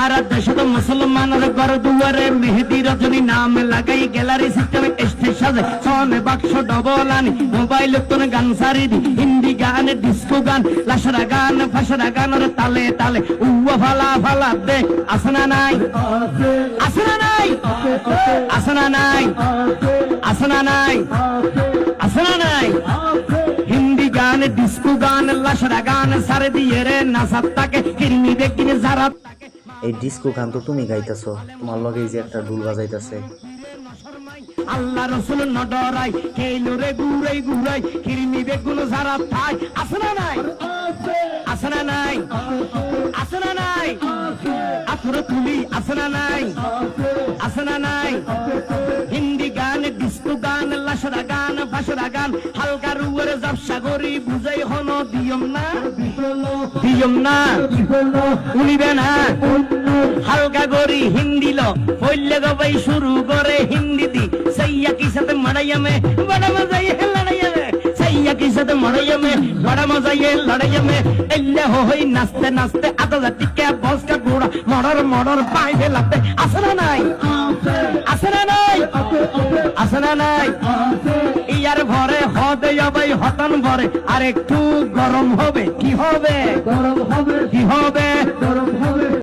আর দেশত মুসলমানের ঘর দুয়ারে মেহেদি রজনী নাম লাগাই গ্যালারি সিস্টেমে স্টেজ সাজে। সনে বাক্স ডবল আনি মোবাইল তোন গান সারি দি। হিন্দি গান ডিস্কো গান, লাসরা গান, ফাসরা গানের তালে তালে। উয়া ফালা ফালা দে আসনা নাই? আসনা নাই? আসনা নাই? আসনা নাই? ডিস্কো গান লাসরা গান সারে দিয়ে রে নাসাত তাকে কিরমি দেখিনে যারা এই ডিস্কো গান তো তুমি গাইতেছো তোমার লগে যে একটা ঢুল বাজাইতেছে। আল্লাহ রসুল নডরাই খেইলো রে গুড়াই গুড়াই কিরমি বেগুন সারা থাই আসনা নাই? আসনা নাই? আসনা নাই? আথর তুলি আসনা নাই? আসনা নাই? হিন্দি গান ডিস্কো গান লাসরা গান ফাসরা গান রুয়ের করি বুঝাই হন দিয়ম না দিয়ম না। উনিবে না হালকা করি হিন্দি ল। গবাই শুরু করে হিন্দি দি। সৈয়া কি সাথে মারাইয়া মে বড় মজা ইয়ে লড়াইয়া মে সৈয়া কি সাথে মারাইয়া মে বড় মজা লড়াইয়া মে এল্লে হো হই নাচতে নাচতে আদা জাতিকে বস কা গোড়া মড়র মড়র পাই ফেলাতে আসনা নাই? আসনা নাই? আসনা নাই? যাবাই হতন ভরে আর একটু গরম হবে কি হবে? গরম হবে। কি হবে?